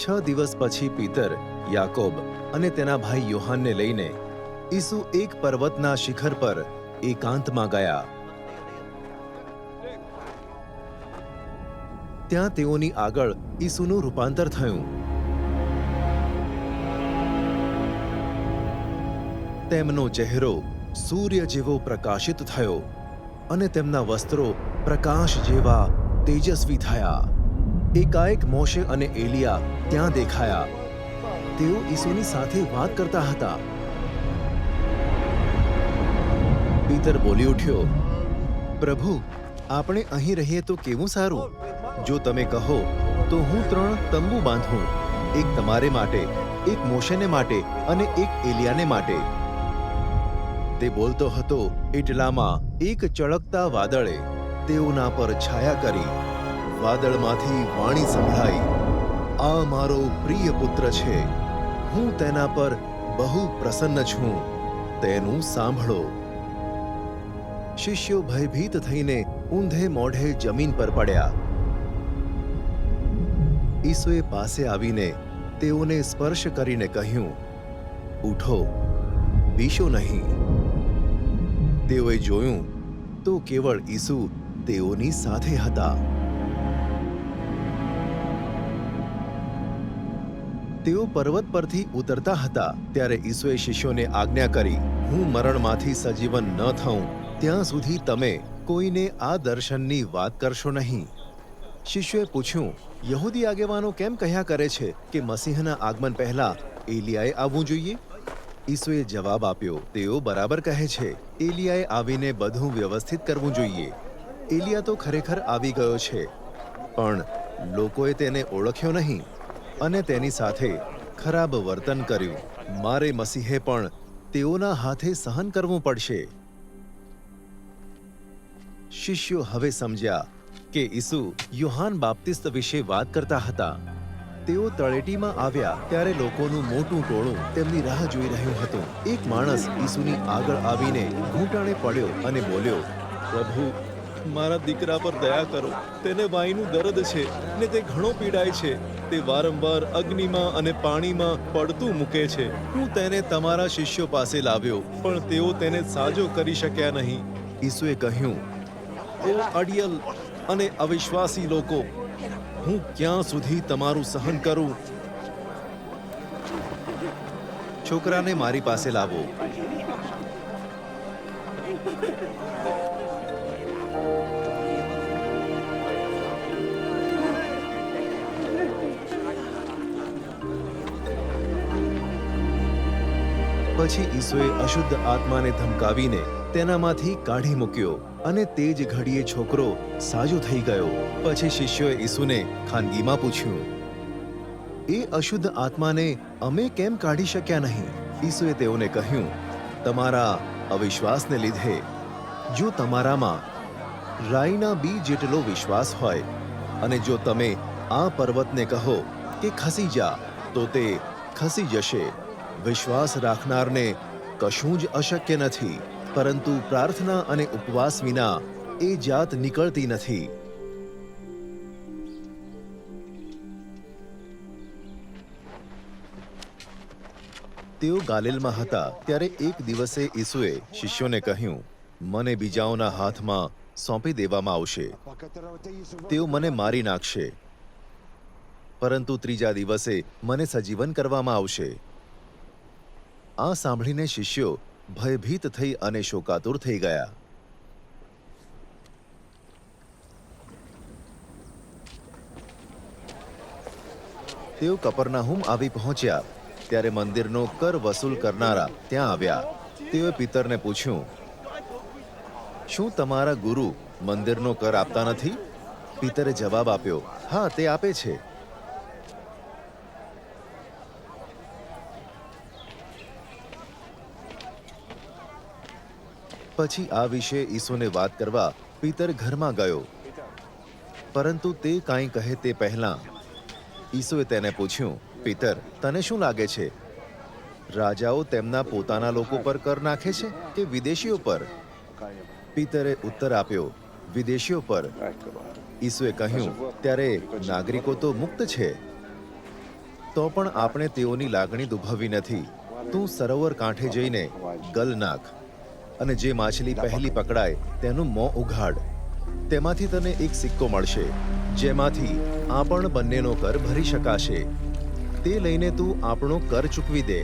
છ દિવસ પછી પીતર, યાકોબ અને તેના ભાઈ યોહાનને લઈને ઈસુ એક પર્વતના શિખર પર એકાંતમાં ગયા. ત્યાં તેઓની આગળ ઈસુનું રૂપાંતર થયું. તેમનો ચહેરો સૂર્ય જેવો પ્રકાશિત થયો અને તેમના વસ્ત્રો પ્રકાશ જેવા તેજસ્વી થયા. એકાએક મોશે અને એલિયા ત્યાં દેખાયા. તેઓ ઈસુની સાથે વાત કરતા હતા. પીતર બોલી ઉઠ્યો, પ્રભુ, આપણે અહીં રહીએ તો કેવું સારું? જો તમે કહો, તો હું ત્રણ તંબુ બાંધું, એક તમારે માટે, એક મોશેને માટે અને એક એલિયાને માટે. તે બોલતો હતો, એટલામાં એક ચળકતા વાદળે તેઓના પર છાયા કરી વાદળમાંથી વાણી સંભળાઈ, આ મારો પ્રિય પુત્ર છે, હું તેના પર બહુ પ્રસન્ન છું, તેનું સાંભળો. શિષ્યો ભયભીત થઈને ઊંધે મોઢે જમીન પર પડ્યા. ઈસુએ પાસે આવીને તેઓને સ્પર્શ કરીને કહ્યું, ઉઠો પીશો નહીં. તેઓએ જોયું, તો કેવળ ઈસુ તેઓની સાથે હતા. તેઓ પર્વત પરથી ઉતરતા હતા. ત્યારે ઈસુએ શિષ્યોને આજ્ઞા કરી, હું મરણમાંથી સજીવન ન થઉં. ત્યાં સુધી તમે કોઈને આ દર્શનની વાત કરશો નહીં. શિષ્યોએ પૂછ્યું, યહૂદી આગેવાનો કેમ કહ્યા કરે છે કે મસીહના આગમન પહેલા એલિયાએ આવવું જોઈએ? ઈસુએ જવાબ આપ્યો, તેઓ બરાબર કહે છે, એલિયાએ આવીને બધું વ્યવસ્થિત કરવું જોઈએ. એલિયા તો ખરેખર આવી ગયો છે, પણ લોકોએ તેને ઓળખ્યો નહીં. અને તેની સાથે ખરાબ વર્તન કર્યું. મારે મસીહે પણ તેઓના હાથે સહન કરવું પડશે. શિષ્યો હવે સમજ્યા કે ઈસુ યુહાન બાપ્તિસ્ત વિશે વાત કરતા હતા. તેઓ તળેટીમાં આવ્યા ત્યારે લોકોનું મોટું ટોળું તેમની રાહ જોઈ રહ્યું હતું. એક માણસ ઈસુની આગળ આવીને ઘૂંટાણે પડ્યો અને બોલ્યો, પ્રભુ મારા દીકરા પર દયા કરો. તેને વાયનું દર્દ છે ને તે ઘણો પીડાય છે. તે વારંવાર અગ્નિમાં અને પાણીમાં પડતું મૂકે છે. હું તેને તમારા શિષ્યો પાસે લાવ્યો, પણ તેઓ તેને સાજો કરી શક્યા નહીં. ઈસુએ કહ્યું, ઓ અડિયલ અને અવિશ્વાસી લોકો, હું ક્યાં સુધી તમારું સહન કરું? છોકરાને મારી પાસે લાવો. પછી ઈસુએ અશુદ્ધ આત્માને ધમકાવીને તેનામાંથી કાઢી મૂક્યો અને તે જ ઘડીએ છોકરો સાજો થઈ ગયો. પછી શિષ્યોએ ઈસુને ખાનગીમાં પૂછ્યું, એ અશુદ્ધ આત્માને અમે કેમ કાઢી શક્યા નહીં? ઈસુએ તેઓને કહ્યું, તમારા અવિશ્વાસને લીધે જો તમારામાં રાઈના બી જેટલો વિશ્વાસ હોય. અને જો તમે આ પર્વતને કહો કે ખસી જા, તો તે ખસી જશે. વિશ્વાસ રાખનારને કશું જ અશક્ય નથી, પરંતુ પ્રાર્થના અને ઉપવાસ વિના એ જાત નીકળતી નથી. તેઓ ગાલિલમાં હતા ત્યારે એક દિવસે ઈસુએ શિષ્યોને કહ્યું, મને બીજાઓના હાથમાં સોંપી દેવામાં આવશે. તેઓ મને મારી નાખશે. પરંતુ ત્રીજા દિવસે મને સજીવન કરવામાં આવશે. આ સાંભળીને શિષ્યો ભયભીત થઈ અને શોકાતુર થઈ ગયા. તેઓ કપરનાહુમ આવી પહોંચ્યા. ત્યારે મંદિરનો કર વસૂલ કરનારા ત્યાં આવ્યા. તેઓએ પિતરને પૂછ્યું શું તમારા ગુરુ મંદિરનો કર આપતા નથી? પિતરે જવાબ આપ્યો, હા, તે આપે છે. પછી આ વિશે ઈસુને વાત કરવા પિતર ઘરમાં ગયો. પરંતુ તે કાંઈ કહે તે પહેલા ઈસુએ તેને પૂછ્યું, પિતર, તને શું લાગે છે? રાજાઓ તેમના પોતાના લોકો પર કર નાખે છે કે વિદેશીઓ પર? પિતરે ઉત્તર આપ્યો. વિદેશીઓ પર ઈસુએ કહ્યું, ત્યારે નાગરિકો તો મુક્ત છે. તો પણ આપણે તેઓની લાગણી દુભાવી નથી. તું સરોવર કાંઠે જઈને ગલ નાખ અને જે માછલી પહેલી પકડાય તેનું મોં ઉઘાડ. તેમાંથી તને એક સિક્કો મળશે, જેમાંથી આપણ બંનેનો કર ભરી શકાશે. તે લઈને તું આપણો કર ચૂકવી દે.